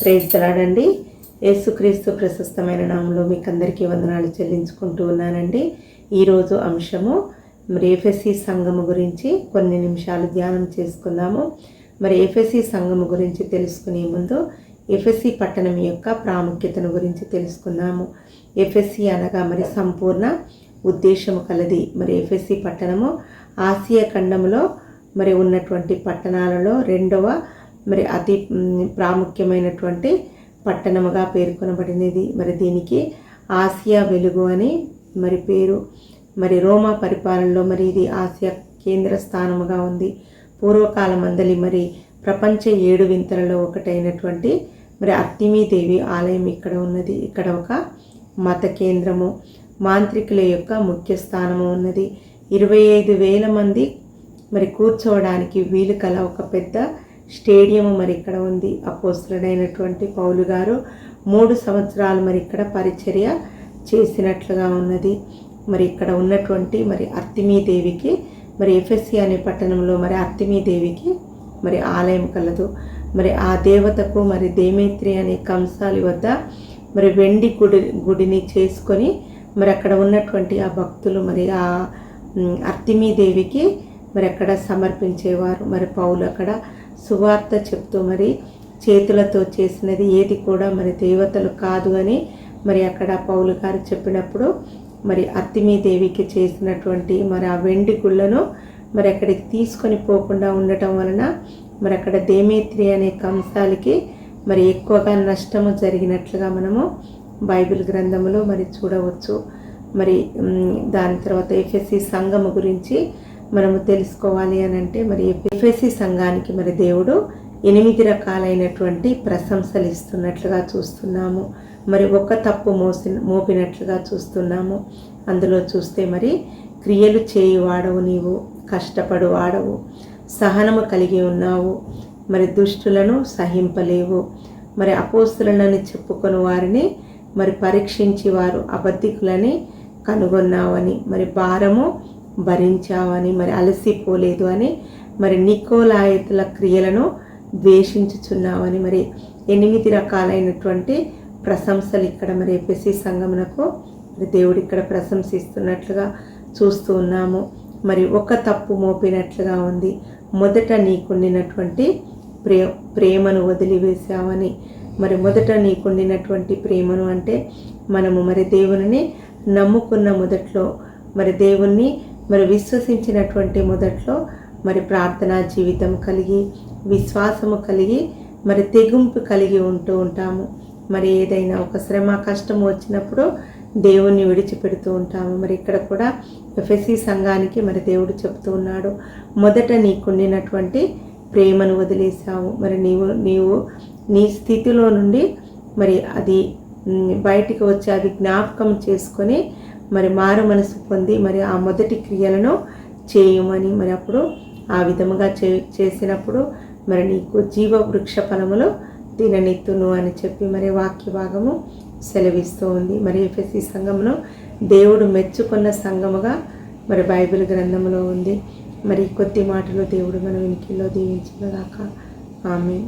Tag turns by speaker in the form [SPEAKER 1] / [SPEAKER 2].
[SPEAKER 1] ప్రేజ్లాడండి యేసుక్రీస్తు ప్రశస్తమైన నామంలో మీకు అందరికీ వందనాలు చెల్లించుకుంటూ ఉన్నానండి. ఈరోజు అంశము మరి ఎఫ్ఎస్సి సంఘము గురించి కొన్ని నిమిషాలు ధ్యానం చేసుకుందాము. మరి ఎఫ్ఎస్సి సంఘము గురించి తెలుసుకునే ముందు ఎఫ్ఎస్సి పట్టణం యొక్క ప్రాముఖ్యతను గురించి తెలుసుకుందాము. ఎఫ్ఎస్సి అనగా మరి సంపూర్ణ ఉద్దేశము కలది. మరి ఎఫ్ఎస్సి పట్టణము ఆసియా ఖండంలో మరి ఉన్నటువంటి పట్టణాలలో రెండవ మరి అతి ప్రాముఖ్యమైనటువంటి పట్టణముగా పేర్కొనబడినది. మరి దీనికి ఆసియా వెలుగు అని మరి పేరు. మరి రోమా పరిపాలనలో మరి ఇది ఆసియా కేంద్ర స్థానముగా ఉంది. పూర్వకాలం అందలి మరి ప్రపంచ ఏడు వింతలలో ఒకటైనటువంటి మరి అత్తిమీదేవి ఆలయం ఇక్కడ ఉన్నది. ఇక్కడ ఒక మత కేంద్రము మాంత్రికుల యొక్క ముఖ్య స్థానము ఉన్నది. ఇరవై ఐదు వేల మంది మరి కూర్చోవడానికి వీలు కల ఒక పెద్ద స్టేడియం మరి ఇక్కడ ఉంది. అపోస్తుడైనటువంటి పౌలు గారు మూడు సంవత్సరాలు మరి ఇక్కడ పరిచర్య చేసినట్లుగా ఉన్నది. మరి ఇక్కడ ఉన్నటువంటి మరి అర్తిమీదేవికి మరి ఎఫ్ఎస్సి అనే పట్టణంలో మరి అర్తిమీదేవికి మరి ఆలయం కలదు. మరి ఆ దేవతకు మరి దేమేత్రి అనే కంసాలి వద్ద మరి వెండి గుడి గుడిని చేసుకొని మరి అక్కడ ఉన్నటువంటి ఆ భక్తులు మరి ఆ మ్, అర్తిమీదేవికి మరి అక్కడ సమర్పించేవారు. మరి పౌలు అక్కడ సువార్త చెప్తూ మరి చేతులతో చేసినది ఏది కూడా మరి దేవతలు కాదు అని మరి అక్కడ పౌలు గారు చెప్పినప్పుడు మరి అత్తిమీదేవికి చేసినటువంటి మరి ఆ వెండి గుళ్ళను మరి అక్కడికి తీసుకొని పోకుండా ఉండటం వలన మరి అక్కడ దేమేత్రి అనే కంసాలకి మరి ఎక్కువగా నష్టము జరిగినట్లుగా మనము బైబిల్ గ్రంథములో మరి చూడవచ్చు. మరి దాని తర్వాత ఎఫ్ఎస్సి సంఘము గురించి మనము తెలుసుకోవాలి అని అంటే మరి ఎఫ్ఎస్సి సంఘానికి మరి దేవుడు ఎనిమిది రకాలైనటువంటి ప్రశంసలు ఇస్తున్నట్లుగా చూస్తున్నాము. మరి ఒక తప్పు మోసి మోపినట్లుగా చూస్తున్నాము. అందులో చూస్తే మరి క్రియలు చేయి వాడవు నీవు కష్టపడు వాడవు సహనము కలిగి ఉన్నావు మరి దుష్టులను సహింపలేవు. మరి అపోస్తులను చెప్పుకొని వారిని మరి పరీక్షించి వారు అబద్ధికులని కనుగొన్నావని మరి భారము భరించావని మరి అలసిపోలేదు అని మరి నికోలాయతుల క్రియలను ద్వేషించుచున్నావని మరి ఎనిమిది రకాలైనటువంటి ప్రశంసలు ఇక్కడ మరి ఎపిసి సంగమునకు మరి దేవుడు ఇక్కడ ప్రశంసిస్తున్నట్లుగా చూస్తూ ఉన్నాము. మరి ఒక తప్పు మోపినట్లుగా ఉంది. మొదట నీకుండినటువంటి ప్రే ప్రేమను వదిలివేశావని మరి మొదట నీకుండినటువంటి ప్రేమను అంటే మనము మరి దేవుని నమ్ముకున్న మొదట్లో మరి దేవుణ్ణి మరి విశ్వసించినటువంటి మొదట్లో మరి ప్రార్థనా జీవితం కలిగి విశ్వాసము కలిగి మరి తెగింపు కలిగి ఉంటూ ఉంటాము. మరి ఏదైనా ఒక శ్రమ కష్టం వచ్చినప్పుడు దేవుణ్ణి విడిచిపెడుతూ ఉంటాము. మరి ఇక్కడ కూడా ఎఫ్ఎస్సి సంఘానికి మరి దేవుడు చెప్తూ ఉన్నాడు మొదట నీకుండినటువంటి ప్రేమను వదిలేసావు మరి నీవు నీవు నీ స్థితిలో నుండి మరి అది బయటికి వచ్చి అది జ్ఞాపకం చేసుకొని మరి మారు మనసు పొంది మరి ఆ మొదటి క్రియలను చేయమని మరి అప్పుడు ఆ విధముగా చే చేసినప్పుడు మరి నీకు జీవ వృక్ష ఫలములు తిననిత్తును అని చెప్పి మరి వాక్య భాగము సెలవిస్తూ ఉంది. మరి ఎఫ్ఎస్సి సంఘమును దేవుడు మెచ్చుకున్న సంఘముగా మరి బైబిల్ గ్రంథంలో ఉంది. మరి కొద్ది మాటలు దేవుడు మన వెనుకల్లో దీవించిన దాకా. ఆమె